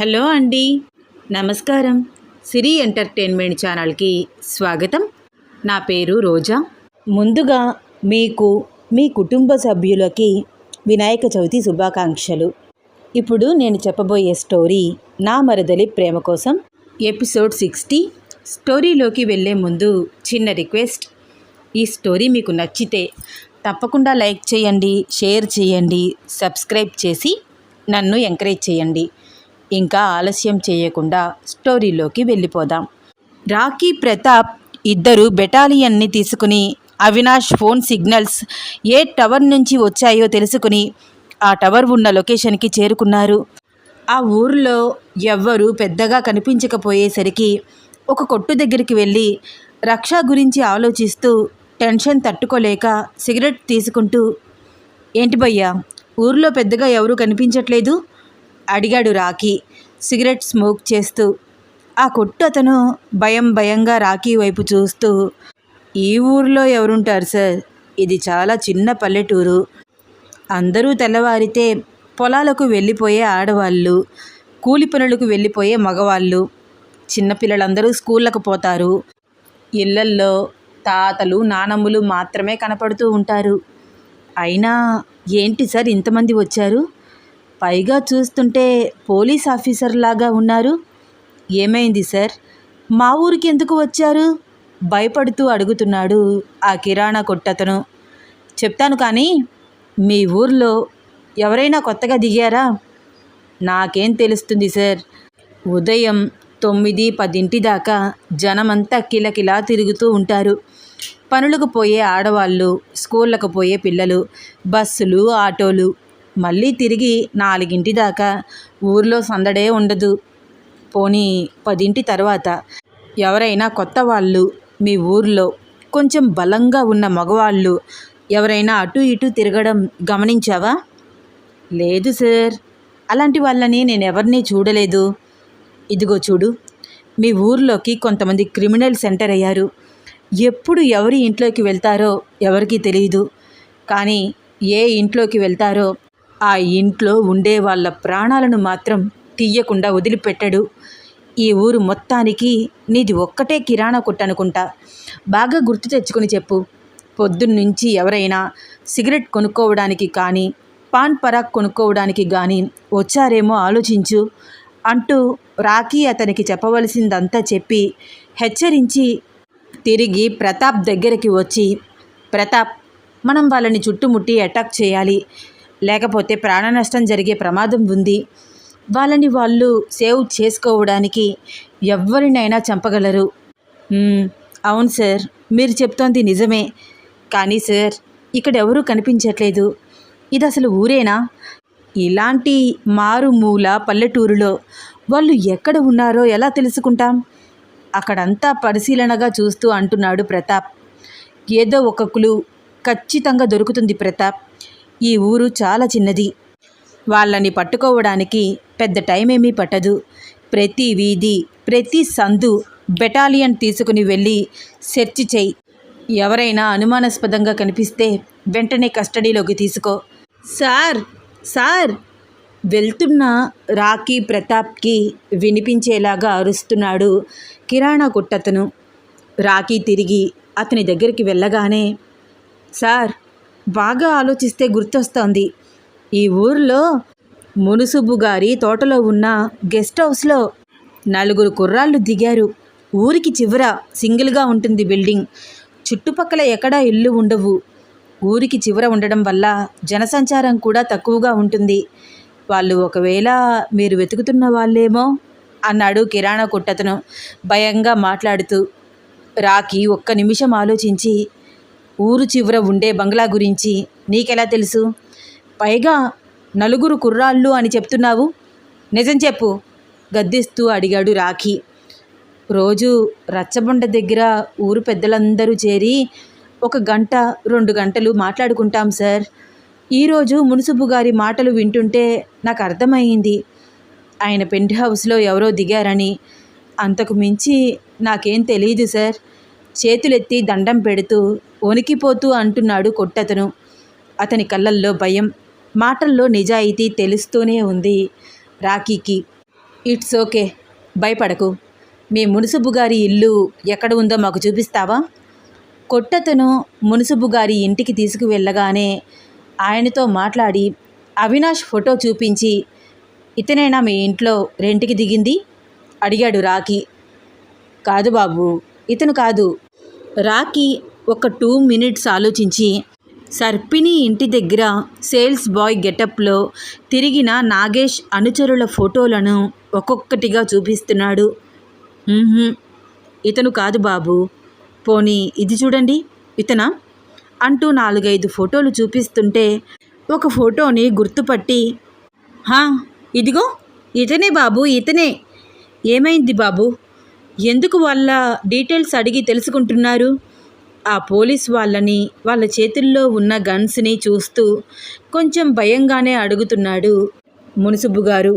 Hello అండి. నమస్కారం. సిరి entertainment ఛానల్కి స్వాగతం. నా పేరు రోజా. ముందుగా మీకు మీ కుటుంబ సభ్యులకి వినాయక చవితి శుభాకాంక్షలు. ఇప్పుడు నేను చెప్పబోయే స్టోరీ నా మరదలి ప్రేమ కోసం. Episode sixty. స్టోరీలోకి వెళ్ళే ముందు చిన్న రిక్వెస్ట్. ఈ స్టోరీ మీకు నచ్చితే తప్పకుండా లైక్ చేయండి షేర్ చేయండి సబ్స్క్రైబ్ చేసి నన్ను ఎంకరేజ్ చేయండి. ఇంకా ఆలస్యం చేయకుండా స్టోరీలోకి వెళ్ళిపోదాం. రాకీ ప్రతాప్ ఇద్దరు బెటాలియన్ని తీసుకుని అవినాష్ ఫోన్ సిగ్నల్స్ ఏ టవర్ నుంచి వచ్చాయో తెలుసుకుని ఆ టవర్ ఉన్న లొకేషన్కి చేరుకున్నారు. ఆ ఊరిలో ఎవ్వరూ పెద్దగా కనిపించకపోయేసరికి ఒక కొట్టు దగ్గరికి వెళ్ళి రక్ష గురించి ఆలోచిస్తూ టెన్షన్ తట్టుకోలేక సిగరెట్ తీసుకుంటూ ఏంటి భయ్యా ఊర్లో పెద్దగా ఎవరూ కనిపించట్లేదు? అడిగాడు రాకీ సిగరెట్ స్మోక్ చేస్తూ ఆ కొట్టు అతను భయం భయంగా రాకీ వైపు చూస్తూ ఈ ఊర్లో ఎవరుంటారు సార్? ఇది చాలా చిన్న పల్లెటూరు. అందరూ తెల్లవారితే పొలాలకు వెళ్ళిపోయే ఆడవాళ్ళు కూలి పనులకు వెళ్ళిపోయే మగవాళ్ళు చిన్నపిల్లలందరూ స్కూళ్ళకు పోతారు. ఇళ్ళల్లో తాతలు నానమ్మలు మాత్రమే కనపడుతూ ఉంటారు. అయినా ఏంటి సార్ ఇంతమంది వచ్చారు? పైగా చూస్తుంటే పోలీస్ ఆఫీసర్ లాగా ఉన్నారు. ఏమైంది సార్? మా ఊరికి ఎందుకు వచ్చారు? భయపడుతూ అడుగుతున్నాడు ఆ కిరాణా కొట్టతను. చెప్తాను కానీ మీ ఊర్లో ఎవరైనా కొత్తగా దిగారా? నాకేం తెలుస్తుంది సార్. ఉదయం తొమ్మిది పదింటి దాకా జనమంతా కిలకిలా తిరుగుతూ ఉంటారు. పనులకు పోయే ఆడవాళ్ళు స్కూళ్ళకు పోయే పిల్లలు బస్సులు ఆటోలు మళ్ళీ తిరిగి నాలుగింటి దాకా ఊర్లో సందడే ఉండదు. పోనీ పదింటి తర్వాత ఎవరైనా కొత్త వాళ్ళు మీ ఊర్లో కొంచెం బలంగా ఉన్న మగవాళ్ళు ఎవరైనా అటు ఇటు తిరగడం గమనించావా? లేదు సార్. అలాంటి వాళ్ళని నేను ఎవరిని చూడలేదు. ఇదిగో చూడు మీ ఊర్లోకి కొంతమంది క్రిమినల్స్ ఎంటర్ అయ్యారు. ఎప్పుడు ఎవరి ఇంట్లోకి వెళ్తారో ఎవరికీ తెలియదు కానీ ఏ ఇంట్లోకి వెళ్తారో ఆ ఇంట్లో ఉండే వాళ్ళ ప్రాణాలను మాత్రం తీయకుండా వదిలిపెట్టడు. ఈ ఊరు మొత్తానికి నీది ఒక్కటే కిరాణా కొట్టనుకుంటా బాగా గుర్తు తెచ్చుకుని చెప్పు. పొద్దున్నుంచి ఎవరైనా సిగరెట్ కొనుక్కోవడానికి కానీ పాన్ పరాక్ కొనుక్కోవడానికి కానీ వచ్చారేమో ఆలోచించు అంటూ రాఖీ అతనికి చెప్పవలసిందంతా చెప్పి హెచ్చరించి తిరిగి ప్రతాప్ దగ్గరికి వచ్చి ప్రతాప్ మనం వాళ్ళని చుట్టుముట్టి అటాక్ చేయాలి. లేకపోతే ప్రాణ నష్టం జరిగే ప్రమాదం ఉంది. వాళ్ళని వాళ్ళు సేవ్ చేసుకోవడానికి ఎవరినైనా చంపగలరు. అవును సార్ మీరు చెప్తోంది నిజమే. కానీ సార్ ఇక్కడ ఎవరూ కనిపించట్లేదు. ఇది అసలు ఊరేనా? ఇలాంటి మారుమూల పల్లెటూరులో వాళ్ళు ఎక్కడ ఉన్నారో ఎలా తెలుసుకుంటాం? అక్కడంతా పరిశీలనగా చూస్తూ అంటున్నాడు ప్రతాప్. ఏదో ఒక క్లూ ఖచ్చితంగా దొరుకుతుంది ప్రతాప్. ఈ ఊరు చాలా చిన్నది. వాళ్ళని పట్టుకోవడానికి పెద్ద టైం ఏమీ పట్టదు. ప్రతి వీధి ప్రతి సందు బెటాలియన్ తీసుకుని వెళ్ళి సెర్చ్ చేయి. ఎవరైనా అనుమానాస్పదంగా కనిపిస్తే వెంటనే కస్టడీలోకి తీసుకో. Sir sir! వెళ్తున్న రాకీ ప్రతాప్కి వినిపించేలాగా అరుస్తున్నాడు కిరాణా కొట్టతను. రాకీ తిరిగి అతని దగ్గరికి వెళ్ళగానే సార్! బాగా ఆలోచిస్తే గుర్తొస్తోంది. ఈ ఊర్లో మునుసుబు గారి తోటలో ఉన్న గెస్ట్ హౌస్లో నలుగురు కుర్రాళ్ళు దిగారు. ఊరికి చివర సింగిల్గా ఉంటుంది బిల్డింగ్. చుట్టుపక్కల ఎక్కడా ఇల్లు ఉండవు. ఊరికి చివర ఉండడం వల్ల జనసంచారం కూడా తక్కువగా ఉంటుంది. వాళ్ళు ఒకవేళ మీరు వెతుకుతున్న వాళ్ళేమో అన్నాడు కిరాణా కొట్టతను భయంగా మాట్లాడుతూ. రాకి ఒక్క నిమిషం ఆలోచించి ఊరు చివర ఉండే బంగ్లా గురించి నీకెలా తెలుసు? పైగా నలుగురు కుర్రాళ్ళు అని చెప్తున్నావు. నిజం చెప్పు గద్దిస్తూ అడిగాడు రాఖీ. రోజు రచ్చబండ దగ్గర ఊరు పెద్దలందరూ చేరి ఒక గంట రెండు గంటలు మాట్లాడుకుంటాం సార్. ఈరోజు మున్సిపు గారి మాటలు వింటుంటే నాకు అర్థమైంది ఆయన పెంట్ హౌస్లో ఎవరో దిగారని. అంతకు మించి నాకేం తెలియదు సార్. చేతులెత్తి దండం పెడుతూ వణికిపోతూ అంటున్నాడు కొట్టతను. అతని కళ్ళల్లో భయం మాటల్లో నిజాయితీ తెలుస్తూనే ఉంది రాకీకి ఇట్స్ ఓకే భయపడకు. మీ మునుసుబు గారి ఇల్లు ఎక్కడ ఉందో మాకు చూపిస్తావా? కొట్టతను మునుసుబు గారి ఇంటికి తీసుకువెళ్ళగానే ఆయనతో మాట్లాడి అవినాష్ ఫోటో చూపించి ఇతనైనా మీ ఇంట్లో రెంట్కి దిగింది? అడిగాడు రాకీ కాదు బాబు ఇతను కాదు. రాకీ ఒక టూ మినిట్స్ ఆలోచించి సర్పిణి ఇంటి దగ్గర సేల్స్ బాయ్ గెటప్లో తిరిగిన నాగేష్ అనుచరుల ఫోటోలను ఒక్కొక్కటిగా చూపిస్తున్నాడు. ఇతను కాదు బాబు. పోనీ ఇది చూడండి. ఇతనా? అంటూ నాలుగైదు ఫోటోలు చూపిస్తుంటే ఒక ఫోటోని గుర్తుపట్టి హా ఇదిగో ఇతనే బాబు ఇతనే. ఏమైంది బాబు? ఎందుకు వాళ్ళ డీటెయిల్స్ అడిగి తెలుసుకుంటున్నారు? ఆ పోలీస్ వాళ్ళని వాళ్ళ చేతుల్లో ఉన్న గన్స్ని చూస్తూ కొంచెం భయంగానే అడుగుతున్నాడు మున్సుబు గారు.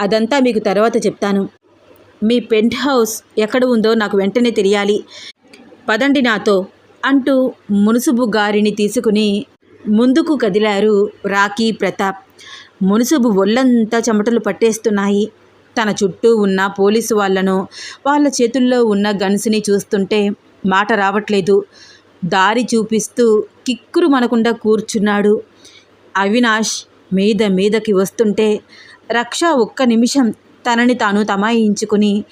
అదంతా మీకు తర్వాత చెప్తాను. మీ పెంట్ హౌస్ ఎక్కడ ఉందో నాకు వెంటనే తెలియాలి. పదండి నాతో అంటూ మునుసుబు గారిని తీసుకుని ముందుకు కదిలారు రాకీ ప్రతాప్. మునుసుబు ఒళ్ళంతా చెమటలు పట్టేస్తున్నాయి. తన చుట్టూ ఉన్న పోలీసు వాళ్ళను వాళ్ళ చేతుల్లో ఉన్న గన్స్ని చూస్తుంటే మాట రావట్లేదు. దారి చూపిస్తూ కిక్కురు మనకుండా కూర్చున్నాడు. అవినాష్ మీద మీదకి వస్తుంటే రక్ష ఒక్క నిమిషం తనని తాను తమాయించుకుని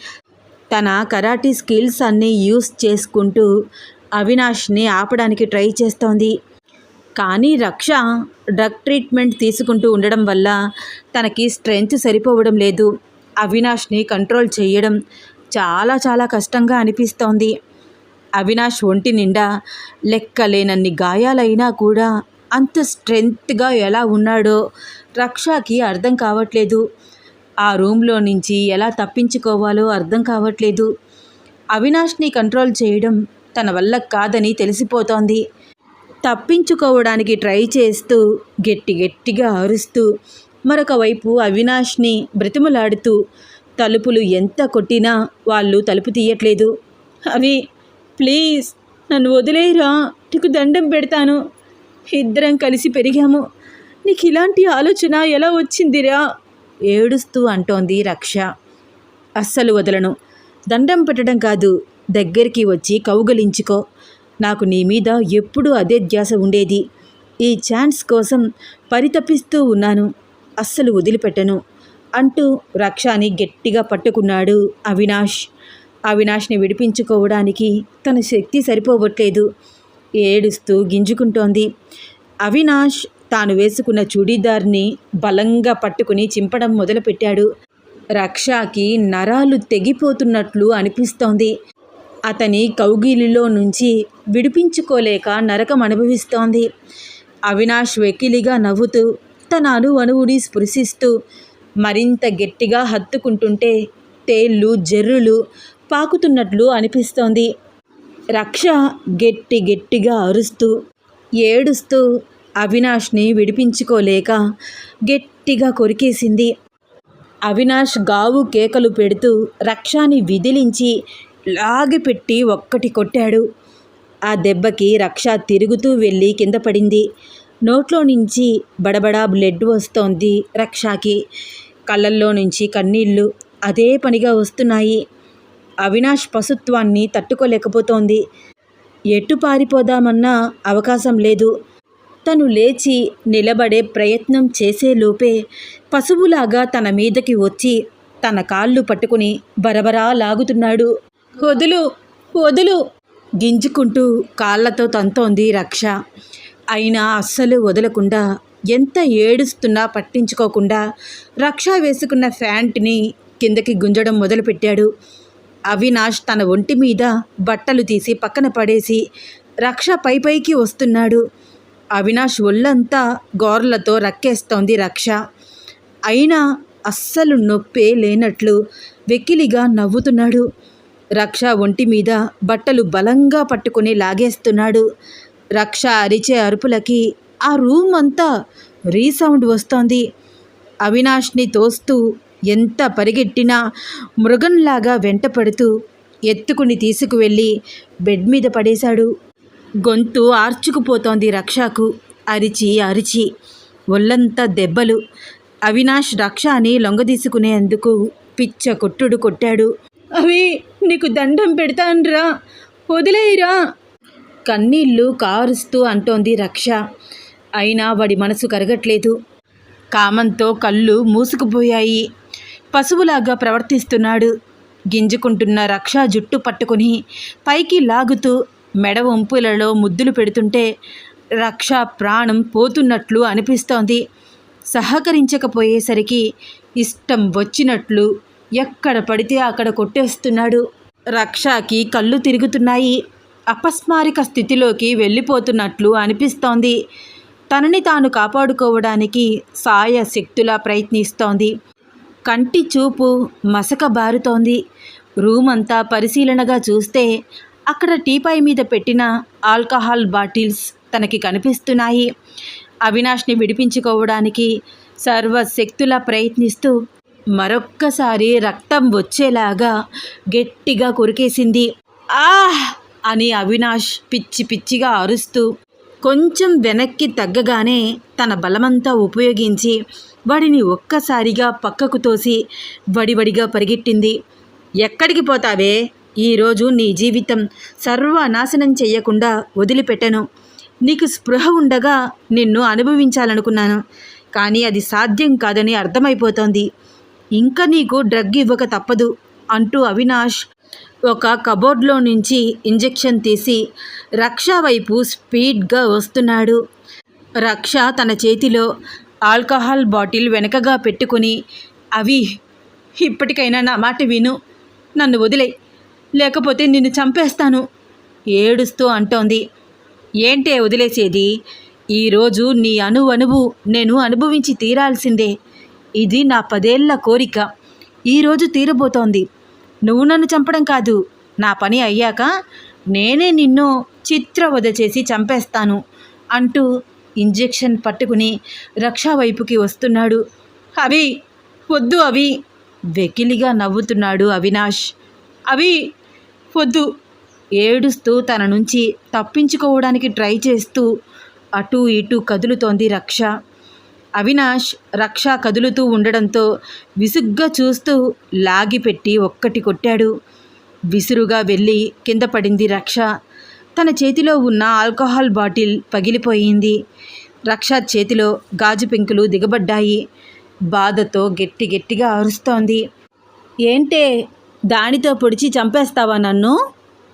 తన కరాటీ స్కిల్స్ అన్నీ యూస్ చేసుకుంటూ అవినాష్ని ఆపడానికి ట్రై చేస్తోంది. కానీ రక్ష డ్రగ్ ట్రీట్మెంట్ తీసుకుంటూ ఉండడం వల్ల తనకి స్ట్రెంగ్త్ సరిపోవడం లేదు. అవినాష్ని కంట్రోల్ చేయడం చాలా చాలా కష్టంగా అనిపిస్తోంది. అవినాష్ ఒంటి నిండా లెక్కలేనన్ని గాయాలైనా కూడా అంత స్ట్రెంగ్త్గా ఎలా ఉన్నాడో రక్షకి అర్థం కావట్లేదు. ఆ రూమ్లో నుంచి ఎలా తప్పించుకోవాలో అర్థం కావట్లేదు. అవినాష్ని కంట్రోల్ చేయడం తన వల్ల కాదని తెలిసిపోతోంది. తప్పించుకోవడానికి ట్రై చేస్తూ గట్టి గట్టిగా అరుస్తూ మరొక వైపు అవినాష్ని బ్రతిమలాడుతూ తలుపులు ఎంత కొట్టినా వాళ్ళు తలుపు తీయట్లేదు. అవి ప్లీజ్ నన్ను వదిలేయరా. నీకు దండం పెడతాను. ఇద్దరం కలిసి పెరిగాము. నీకు ఇలాంటి ఆలోచన ఎలా వచ్చిందిరా? ఏడుస్తూ అంటోంది రక్ష. అస్సలు వదలను. దండం పెట్టడం కాదు దగ్గరికి వచ్చి కౌగలించుకో. నాకు నీ మీద ఎప్పుడూ అదే ధ్యాస ఉండేది. ఈ ఛాన్స్ కోసం పరితపిస్తూ ఉన్నాను. అస్సలు వదిలిపెట్టను అంటూ రక్షాని గట్టిగా పట్టుకున్నాడు అవినాష్. అవినాష్ని విడిపించుకోవడానికి తన శక్తి సరిపోవట్లేదు. ఏడుస్తూ గింజుకుంటోంది. అవినాష్ తాను వేసుకున్న చూడీదార్ని బలంగా పట్టుకుని చింపడం మొదలుపెట్టాడు. రక్షాకి నరాలు తెగిపోతున్నట్లు అనిపిస్తోంది. అతని కౌగిలిలో నుంచి విడిపించుకోలేక నరకం అనుభవిస్తోంది. అవినాష్ వెకిలిగా నవ్వుతూ తన అనువణువుని స్పృశిస్తూ మరింత గట్టిగా హత్తుకుంటుంటే తేళ్ళు జర్రులు పాకుతున్నట్లు అనిపిస్తోంది. రక్ష గట్టి గట్టిగా అరుస్తూ ఏడుస్తూ అవినాష్ని విడిపించుకోలేక గట్టిగా కొరికేసింది. అవినాష్ గావు కేకలు పెడుతూ రక్షాని విదిలించి లాగిపెట్టి ఒక్కటి కొట్టాడు. ఆ దెబ్బకి రక్ష తిరుగుతూ వెళ్ళి కింద పడింది. నోట్లో నుంచి బడబడా బ్లడ్ వస్తోంది రక్షకి. కళ్ళల్లో నుంచి కన్నీళ్ళు అదే పనిగా వస్తున్నాయి. అవినాష్ పశుత్వాన్ని తట్టుకోలేకపోతోంది. ఎటు పారిపోదామన్నా అవకాశం లేదు. తను లేచి నిలబడే ప్రయత్నం చేసేలోపే పశువులాగా తన మీదకి వచ్చి తన కాళ్ళు పట్టుకుని బరబరా లాగుతున్నాడు. వదులు వదులు! గింజుకుంటూ కాళ్ళతో తంతోంది రక్ష. అయినా అస్సలు వదలకుండా ఎంత ఏడుస్తున్నా పట్టించుకోకుండా రక్ష వేసుకున్న ఫ్యాంట్ని కిందకి గుంజడం మొదలుపెట్టాడు. అవినాష్ తన ఒంటి మీద బట్టలు తీసి పక్కన పడేసి రక్ష పైపైకి వస్తున్నాడు. అవినాష్ ఒళ్ళంతా గోర్లతో రక్కేస్తోంది రక్ష. అయినా అస్సలు నొప్పే లేనట్లు వెక్కిలిగా నవ్వుతున్నాడు. రక్ష ఒంటి మీద బట్టలు బలంగా పట్టుకుని లాగేస్తున్నాడు. రక్ష అరిచే అరుపులకి ఆ రూమ్ అంతా రీసౌండ్ వస్తోంది. అవినాష్ని తోస్తూ ఎంత పరిగెట్టినా మృగంలాగా వెంటపడుతూ ఎత్తుకుని తీసుకువెళ్ళి బెడ్ మీద పడేశాడు. గొంతు ఆర్చుకుపోతోంది రక్షకు. అరిచి అరిచి. ఒళ్ళంతా దెబ్బలు. అవినాష్ రక్షాని లొంగదీసుకునేందుకు పిచ్చ కొట్టుడు కొట్టాడు. అవి నీకు దండం పెడతాన్రా. వదిలేయిరా. కన్నీళ్ళు కారుస్తూ అంటోంది రక్ష. అయినా వాడి మనసు కరగట్లేదు. కామంతో కళ్ళు మూసుకుపోయాయి. పశువులాగా ప్రవర్తిస్తున్నాడు. గింజుకుంటున్న రక్ష జుట్టు పట్టుకుని పైకి లాగుతూ మెడ వంపులలో ముద్దులు పెడుతుంటే రక్ష ప్రాణం పోతున్నట్లు అనిపిస్తోంది. సహకరించకపోయేసరికి ఇష్టం వచ్చినట్లు ఎక్కడ పడితే అక్కడ కొట్టేస్తున్నాడు. రక్షకి కళ్ళు తిరుగుతున్నాయి. అపస్మారిక స్థితిలోకి వెళ్ళిపోతున్నట్లు అనిపిస్తోంది. తనని తాను కాపాడుకోవడానికి సాయ శక్తులా ప్రయత్నిస్తోంది. కంటి చూపు మసక బారుతోంది. రూమ్ అంతా పరిశీలనగా చూస్తే అక్కడ టీపాయ్ మీద పెట్టిన ఆల్కహాల్ బాటిల్స్ తనకి కనిపిస్తున్నాయి. అవినాష్ని విడిపించుకోవడానికి సర్వశక్తులా ప్రయత్నిస్తూ మరొక్కసారి రక్తం వచ్చేలాగా గట్టిగా కొరికేసింది. ఆహ్! అని అవినాష్ పిచ్చి పిచ్చిగా అరుస్తూ కొంచెం వెనక్కి తగ్గగానే తన బలమంతా ఉపయోగించి వాడిని ఒక్కసారిగా పక్కకు తోసి వడివడిగా పరిగెట్టింది. ఎక్కడికి పోతావే? ఈరోజు నీ జీవితం సర్వనాశనం చెయ్యకుండా వదిలిపెట్టను. నీకు స్పృహ ఉండగా నిన్ను అనుభవించాలనుకున్నాను. కానీ అది సాధ్యం కాదని అర్థమైపోతోంది. ఇంకా నీకు డ్రగ్ ఇవ్వక తప్పదు అంటూ అవినాష్ ఒక కబోర్డ్లో నుంచి ఇంజెక్షన్ తీసి రక్ష వైపు స్పీడ్గా వస్తున్నాడు. రక్ష తన చేతిలో ఆల్కహాల్ బాటిల్ వెనకగా పెట్టుకుని అవి ఇప్పటికైనా నా మాట విను. నన్ను వదిలే లేకపోతే నిన్ను చంపేస్తాను. ఏడుస్తూ అంటోంది. ఏంటే వదిలేసేది? ఈరోజు నీ అణు అణువు నేను అనుభవించి తీరాల్సిందే. ఇది నా పదేళ్ళ కోరిక. ఈరోజు తీరబోతోంది. నువ్వు నన్ను చంపడం కాదు. నా పని అయ్యాక నేనే నిన్ను చిత్రవధ చేసి చంపేస్తాను అంటూ ఇంజెక్షన్ పట్టుకుని రక్షా వైపుకి వస్తున్నాడు. అవి వద్దు అవి వెకిలిగా నవ్వుతున్నాడు అవినాష్. అవి వద్దు ఏడుస్తూ తన నుంచి తప్పించుకోవడానికి ట్రై చేస్తూ అటూ ఇటూ కదులుతోంది రక్ష. అవినాష్ రక్ష కదులుతూ ఉండడంతో విసుగ్గా చూస్తూ లాగిపెట్టి ఒక్కటి కొట్టాడు. విసురుగా వెళ్ళి కింద పడింది రక్ష. తన చేతిలో ఉన్న ఆల్కహాల్ బాటిల్ పగిలిపోయింది. రక్ష చేతిలో గాజు పెంకులు దిగబడ్డాయి. బాధతో గట్టి గట్టిగా అరుస్తోంది. ఏంటే దానితో పొడిచి చంపేస్తావా నన్ను?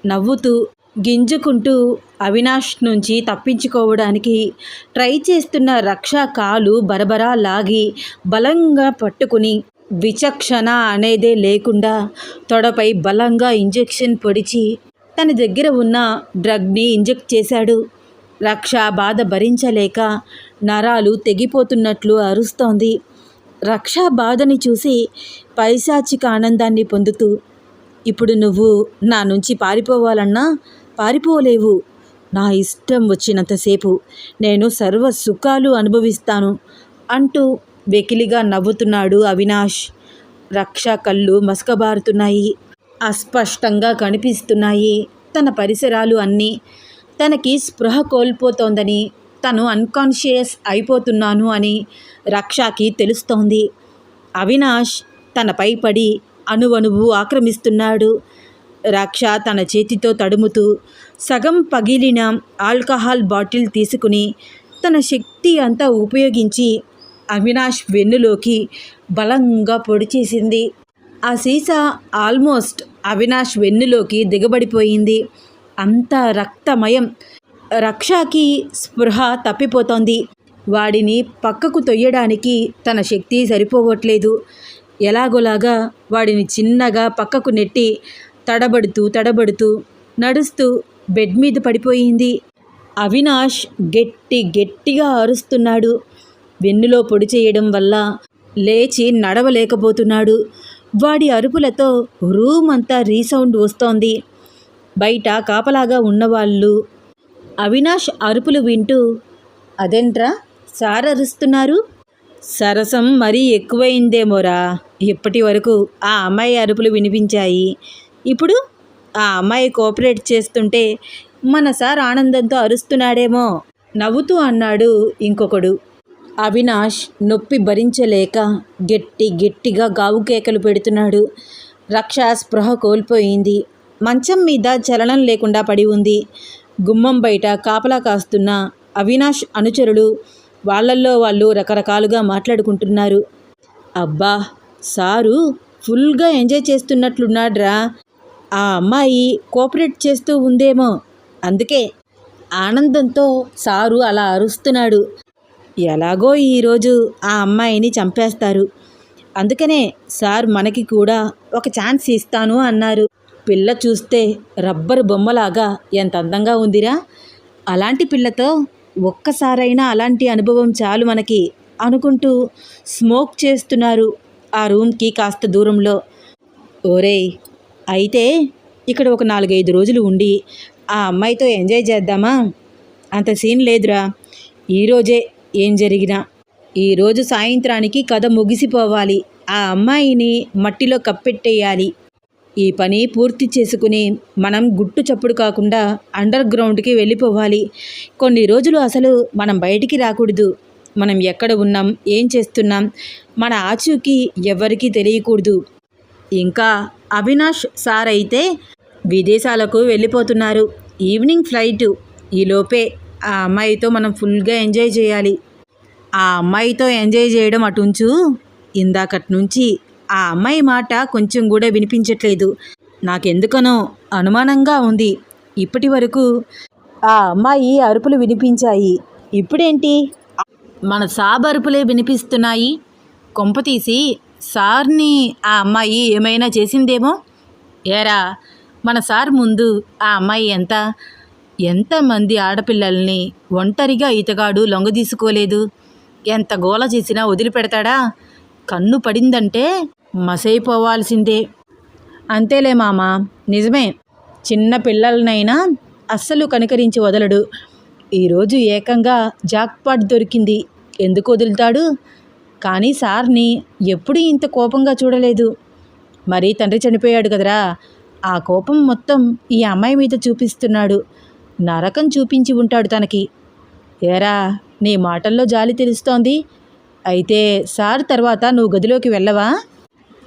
నవ్వుతూ గింజుకుంటూ అవినాష్ నుంచి తప్పించుకోవడానికి ట్రై చేస్తున్న రక్ష కాలు బరబరా లాగి బలంగా పట్టుకుని విచక్షణ అనేదే లేకుండా తొడపై బలంగా ఇంజెక్షన్ పొడిచి తన దగ్గర ఉన్న డ్రగ్ని ఇంజెక్ట్ చేశాడు. రక్ష బాధ భరించలేక నరాలు తెగిపోతున్నట్లు అరుస్తోంది. రక్ష బాధని చూసి పైశాచిక ఆనందాన్ని పొందుతూ ఇప్పుడు నువ్వు నా నుంచి పారిపోవాలన్నా పారిపోలేవు. నా ఇష్టం వచ్చినంతసేపు నేను సర్వ సుఖాలు అనుభవిస్తాను అంటూ వెకిలిగా నవ్వుతున్నాడు అవినాష్. రక్ష కళ్ళు మసకబారుతున్నాయి. అస్పష్టంగా కనిపిస్తున్నాయి. తన పరిసరాలు అన్నీ తనకి స్పృహ కోల్పోతోందని తను అన్కాన్షియస్ అయిపోతున్నాను అని రక్షకి తెలుస్తోంది. అవినాష్ తనపై పడి అణువణువు ఆక్రమిస్తున్నాడు. రక్ష తన చేతితో తడుముతూ సగం పగిలిన ఆల్కహాల్ బాటిల్ తీసుకుని తన శక్తి అంతా ఉపయోగించి అవినాష్ వెన్నులోకి బలంగా పొడిచేసింది ఆ సీసా ఆల్మోస్ట్ అవినాష్ వెన్నులోకి దిగబడిపోయింది. అంతా రక్తమయం. రక్షకి స్పృహ తప్పిపోతోంది. వాడిని పక్కకు తొయ్యడానికి తన శక్తి సరిపోవట్లేదు. ఎలాగోలాగా వాడిని చిన్నగా పక్కకు నెట్టి తడబడుతూ తడబడుతూ నడుస్తూ బెడ్ మీద పడిపోయింది. అవినాష్ గట్టి గట్టిగా అరుస్తున్నాడు. వెన్నులో పొడి చేయడం వల్ల లేచి నడవలేకపోతున్నాడు. వాడి అరుపులతో రూమ్ అంతా రీసౌండ్ వస్తోంది. బయట కాపలాగా ఉన్నవాళ్ళు అవినాష్ అరుపులు వింటూ అదేంట్రా? సార్ అరుస్తున్నారు సరసం మరీ ఎక్కువైందేమోరా. ఇప్పటి వరకు ఆ అమ్మాయి అరుపులు వినిపించాయి. ఇప్పుడు ఆ అమ్మాయి కోఆపరేట్ చేస్తుంటే మన సార్ ఆనందంతో అరుస్తున్నాడేమో. నవ్వుతూ అన్నాడు ఇంకొకడు. అవినాష్ నొప్పి భరించలేక గట్టి గట్టిగా గావు కేకలు పెడుతున్నాడు. రక్ష స్పృహ కోల్పోయింది. మంచం మీద చలనం లేకుండా పడి ఉంది. గుమ్మం బయట కాపలా కాస్తున్న అవినాష్ అనుచరులు వాళ్ళల్లో వాళ్ళు రకరకాలుగా మాట్లాడుకుంటున్నారు. అబ్బా! సారు ఫుల్గా ఎంజాయ్ చేస్తున్నట్లున్నాడ్రా. ఆ అమ్మాయి కోఆపరేట్ చేస్తూ ఉందేమో. అందుకే ఆనందంతో సారు అలా అరుస్తున్నాడు. ఎలాగో ఈరోజు ఆ అమ్మాయిని చంపేస్తారు. అందుకనే సార్ మనకి కూడా ఒక ఛాన్స్ ఇస్తాను అన్నారు. పిల్ల చూస్తే రబ్బరు బొమ్మలాగా ఎంత అందంగా ఉందిరా. అలాంటి పిల్లతో ఒక్కసారైనా అలాంటి అనుభవం చాలు మనకి అనుకుంటూ స్మోక్ చేస్తున్నారు ఆ రూమ్కి కాస్త దూరంలో. ఓరేయ్ అయితే ఇక్కడ ఒక నాలుగైదు రోజులు ఉండి ఆ అమ్మాయితో ఎంజాయ్ చేద్దామా? అంత సీన్ లేదురా. ఈరోజే ఏం జరిగినా. ఈరోజు సాయంత్రానికి కథ ముగిసిపోవాలి. ఆ అమ్మాయిని మట్టిలో కప్పెట్టేయాలి. ఈ పని పూర్తి చేసుకుని మనం గుట్టు చప్పుడు కాకుండా అండర్ గ్రౌండ్కి వెళ్ళిపోవాలి. కొన్ని రోజులు అసలు మనం బయటికి రాకూడదు. మనం ఎక్కడ ఉన్నాం? ఏం చేస్తున్నాం? మన ఆచూకీ ఎవరికీ తెలియకూడదు. ఇంకా అవినాష్ సార్ అయితే విదేశాలకు వెళ్ళిపోతున్నారు. Evening flight. ఈలోపే ఆ అమ్మాయితో మనం ఫుల్గా ఎంజాయ్ చేయాలి. ఆ అమ్మాయితో ఎంజాయ్ చేయడం అటుంచు. ఇందాకటి నుంచి ఆ అమ్మాయి మాట కొంచెం కూడా వినిపించట్లేదు. నాకెందుకనో అనుమానంగా ఉంది. ఇప్పటి వరకు ఆ అమ్మాయి అరుపులు వినిపించాయి. ఇప్పుడేంటి? మన సాబ్ అరుపులే వినిపిస్తున్నాయి. కొంపతీసి సార్ని ఆ అమ్మాయి ఏమైనా చేసిందేమో? ఏరా మన సార్ ముందు ఆ అమ్మాయి ఎంత? ఎంతమంది ఆడపిల్లల్ని ఒంటరిగా ఇతగాడు లొంగదీసుకోలేదు ఎంత గోల చేసినా వదిలిపెడతాడా? కన్ను పడిందంటే మసైపోవాల్సిందే. అంతేలే మామ నిజమే. చిన్న పిల్లలనైనా అస్సలు కనికరించి వదలడు. ఈరోజు ఏకంగా జాక్పాట్ దొరికింది. ఎందుకు వదులుతాడు? కానీ సార్ని ఎప్పుడూ ఇంత కోపంగా చూడలేదు. మరీ తండ్రి చనిపోయాడు కదరా. ఆ కోపం మొత్తం ఈ అమ్మాయి మీద చూపిస్తున్నాడు. నరకం చూపించి ఉంటాడు తనకి. ఏరా నీ మాటల్లో జాలి తెలుస్తోంది. అయితే సార్ తర్వాత నువ్వు గదిలోకి వెళ్ళవా?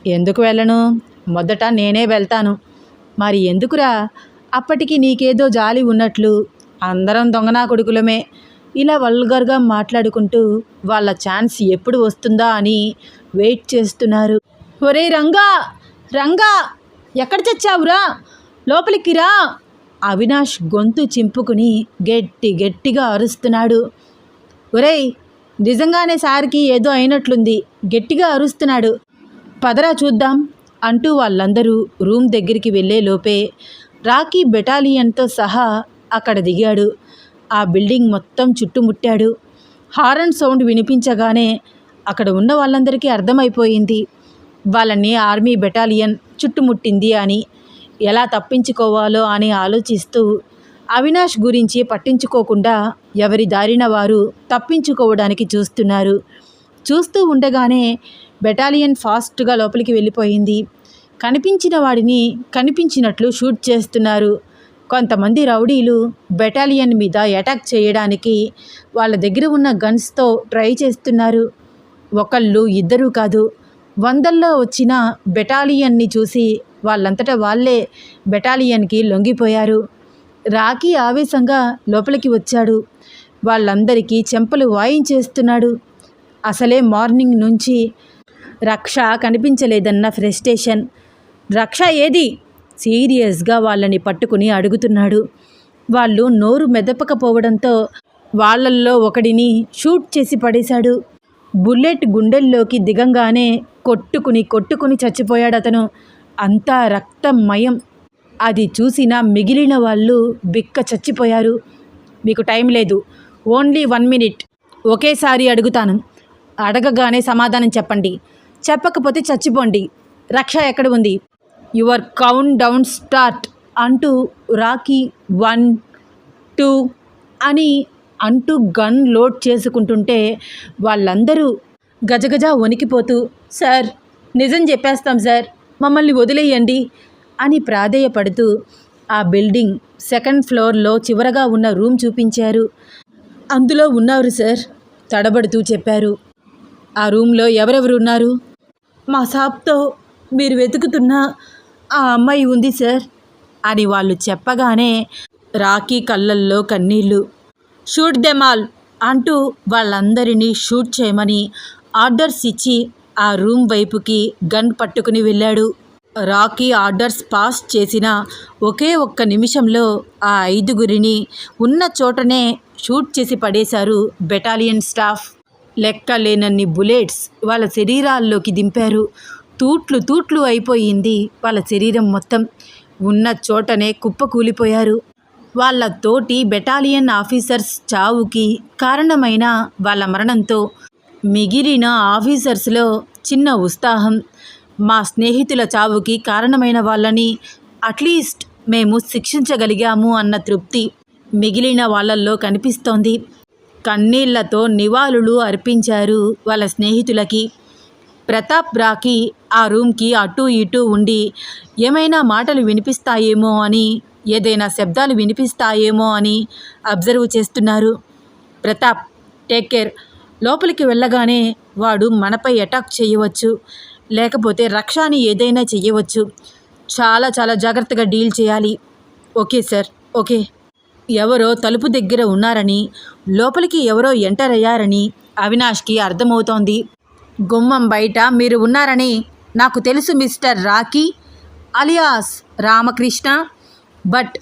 ఎందుకు వెళ్ళను? మొదట నేనే వెళ్తాను. మరి ఎందుకురా? అప్పటికి నీకేదో జాలి ఉన్నట్లు అందరం దొంగనా కొడుకులమే. ఇలా వల్గర్గా మాట్లాడుకుంటూ వాళ్ళ ఛాన్స్ ఎప్పుడు వస్తుందా అని వెయిట్ చేస్తున్నారు. ఒరే రంగా రంగా ఎక్కడ చచ్చావురా? లోపలికి రా. అవినాష్ గొంతు చింపుకుని గట్టి గట్టిగా అరుస్తున్నాడు. ఒరేయ్ నిజంగానే సార్కి ఏదో అయినట్లుంది. గట్టిగా అరుస్తున్నాడు. పదరా చూద్దాం అంటూ వాళ్ళందరూ రూమ్ దగ్గరికి వెళ్ళే లోపే రాకీ బెటాలియన్తో సహా అక్కడ దిగాడు. ఆ బిల్డింగ్ మొత్తం చుట్టుముట్టాడు. హారన్ సౌండ్ వినిపించగానే అక్కడ ఉన్న వాళ్ళందరికీ అర్థమైపోయింది. వాళ్ళని ఆర్మీ బెటాలియన్ చుట్టుముట్టింది అని ఎలా తప్పించుకోవాలో అని ఆలోచిస్తూ అవినాష్ గురించి పట్టించుకోకుండా ఎవరి దారిన వారు తప్పించుకోవడానికి చూస్తున్నారు. చూస్తూ ఉండగానే బెటాలియన్ ఫాస్ట్గా లోపలికి వెళ్ళిపోయింది. కనిపించిన వాడిని కనిపించినట్లు షూట్ చేస్తున్నారు. కొంతమంది రౌడీలు బెటాలియన్ మీద అటాక్ చేయడానికి వాళ్ళ దగ్గర ఉన్న గన్స్తో ట్రై చేస్తున్నారు. ఒకళ్ళు ఇద్దరు కాదు వందల్లో వచ్చిన బెటాలియన్ని చూసి వాళ్ళంతటా వాళ్ళే బెటాలియన్కి లొంగిపోయారు. రాకీ ఆవేశంగా లోపలికి వచ్చాడు. వాళ్ళందరికీ చెంపలు వాయించేస్తున్నాడు అసలే మార్నింగ్ నుంచి రక్ష కనిపించలేదన్న ఫ్రస్ట్రేషన్. రక్ష ఏది? సీరియస్గా వాళ్ళని పట్టుకుని అడుగుతున్నాడు. వాళ్ళు నోరు మెదపకపోవడంతో వాళ్ళల్లో ఒకడిని షూట్ చేసి పడేశాడు. బుల్లెట్ గుండెల్లోకి దిగంగానే కొట్టుకుని కొట్టుకుని చచ్చిపోయాడు అతను అంతా రక్తమయం. అది చూసిన మిగిలిన వాళ్ళు బిక్క చచ్చిపోయారు. మీకు టైం లేదు. Only one minute. ఒకేసారి అడుగుతాను. అడగగానే సమాధానం చెప్పండి. చెప్పకపోతే చచ్చిపోండి. రక్ష ఎక్కడ ఉంది? యువర్ కౌంట్ డౌన్ స్టార్ట్ అంటూ రాకీ వన్ టూ అని అంటూ గన్ లోడ్ చేసుకుంటుంటే వాళ్ళందరూ గజగజ వణికిపోతూ సార్ నిజం చెప్పేస్తాం సార్ మమ్మల్ని వదిలేయండి అని ప్రాధేయపడుతూ ఆ బిల్డింగ్ సెకండ్ ఫ్లోర్లో చివరగా ఉన్న రూమ్ చూపించారు. అందులో ఉన్నారు సార్ తడబడుతూ చెప్పారు. ఆ రూమ్లో ఎవరెవరు ఉన్నారు? మా సాబ్తో మీరు వెతుకుతున్న ఆ అమ్మాయి ఉంది సార్. అని వాళ్ళు చెప్పగానే రాఖీ కళ్ళల్లో కన్నీళ్ళు. షూట్ దెమాల్ అంటూ వాళ్ళందరినీ షూట్ చేయమని ఆర్డర్స్ ఇచ్చి ఆ రూమ్ వైపుకి గన్ పట్టుకుని వెళ్ళాడు. రాకీ ఆర్డర్స్ పాస్ చేసిన ఒకే ఒక్క నిమిషంలో ఆ ఐదుగురిని ఉన్న చోటనే షూట్ చేసి పడేశారు బెటాలియన్ స్టాఫ్. లెక్క లేనన్ని బుల్లెట్స్ వాళ్ళ శరీరాల్లోకి దింపారు. తూట్లు తూట్లు అయిపోయింది. వాళ్ళ శరీరం మొత్తం ఉన్న చోటనే కుప్పకూలిపోయారు వాళ్ళ తోటి బెటాలియన్ ఆఫీసర్స్ చావుకి కారణమైన వాళ్ళ మరణంతో మిగిలిన ఆఫీసర్స్లో చిన్న ఉత్సాహం మా స్నేహితుల చావుకి కారణమైన వాళ్ళని అట్లీస్ట్ మేము శిక్షించగలిగాము అన్న తృప్తి మిగిలిన వాళ్ళల్లో కనిపిస్తోంది. కన్నీళ్ళతో నివాళులు అర్పించారు వాళ్ళ స్నేహితులకి. ప్రతాప్ రాకి ఆ రూమ్కి అటు ఇటు ఉండి ఏమైనా మాటలు వినిపిస్తాయేమో అని ఏదైనా శబ్దాలు వినిపిస్తాయేమో అని అబ్జర్వ్ చేస్తున్నారు. Pratap take care. లోపలికి వెళ్ళగానే వాడు మనపై అటాక్ చేయవచ్చు. లేకపోతే రక్షాని ఏదైనా చేయవచ్చు చాలా చాలా జాగ్రత్తగా డీల్ చేయాలి. Okay sir. ఓకే. ఎవరో తలుపు దగ్గర ఉన్నారని లోపలికి ఎవరో ఎంటర్ అయ్యారని అవినాష్కి అర్థమవుతోంది. గుమ్మం బయట మీరు ఉన్నారని నాకు తెలుసు mister Rocky alias Ramakrishna. But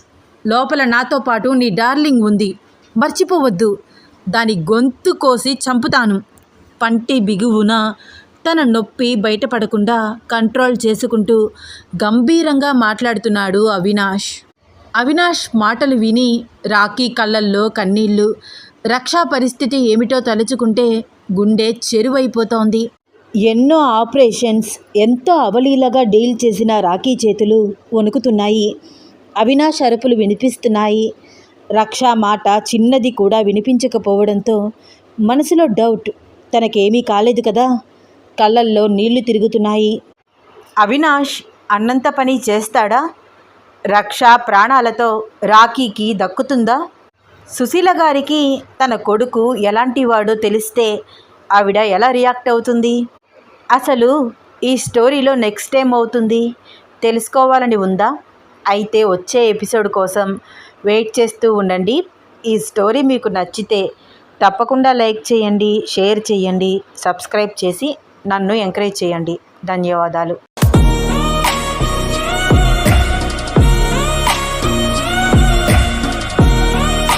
లోపల నాతో పాటు నీ డార్లింగ్ ఉంది. మర్చిపోవద్దు. దాని గొంతు కోసి చంపుతాను. పంటి బిగువున తన నొప్పి బయటపడకుండా కంట్రోల్ చేసుకుంటూ గంభీరంగా మాట్లాడుతున్నాడు అవినాష్. అవినాష్ మాటలు విని రాఖీ కళ్ళల్లో కన్నీళ్ళు రక్షా పరిస్థితి ఏమిటో తలుచుకుంటే గుండె చెరువైపోతోంది. ఎన్నో ఆపరేషన్స్ ఎంతో అవలీలగా డీల్ చేసిన రాఖీ చేతులు వణుకుతున్నాయి. అవినాష్ అరుపులు వినిపిస్తున్నాయి. రక్షా మాట చిన్నది కూడా వినిపించకపోవడంతో మనసులో డౌట్ తనకేమీ కాలేదు కదా? కళ్ళల్లో నీళ్ళు తిరుగుతున్నాయి. అవినాష్ అన్నంత పని చేస్తాడా? రక్ష ప్రాణాలతో రాఖీకి దక్కుతుందా? సుశీల గారికి తన కొడుకు ఎలాంటి వాడో తెలిస్తే ఆవిడ ఎలా రియాక్ట్ అవుతుంది? అసలు ఈ స్టోరీలో నెక్స్ట్ టైం అవుతుంది? తెలుసుకోవాలని ఉందా? అయితే వచ్చే ఎపిసోడ్ కోసం వెయిట్ చేస్తూ ఉండండి. ఈ స్టోరీ మీకు నచ్చితే తప్పకుండా లైక్ చేయండి షేర్ చేయండి సబ్స్క్రైబ్ చేసి నన్ను ఎంకరేజ్ చేయండి. ధన్యవాదాలు.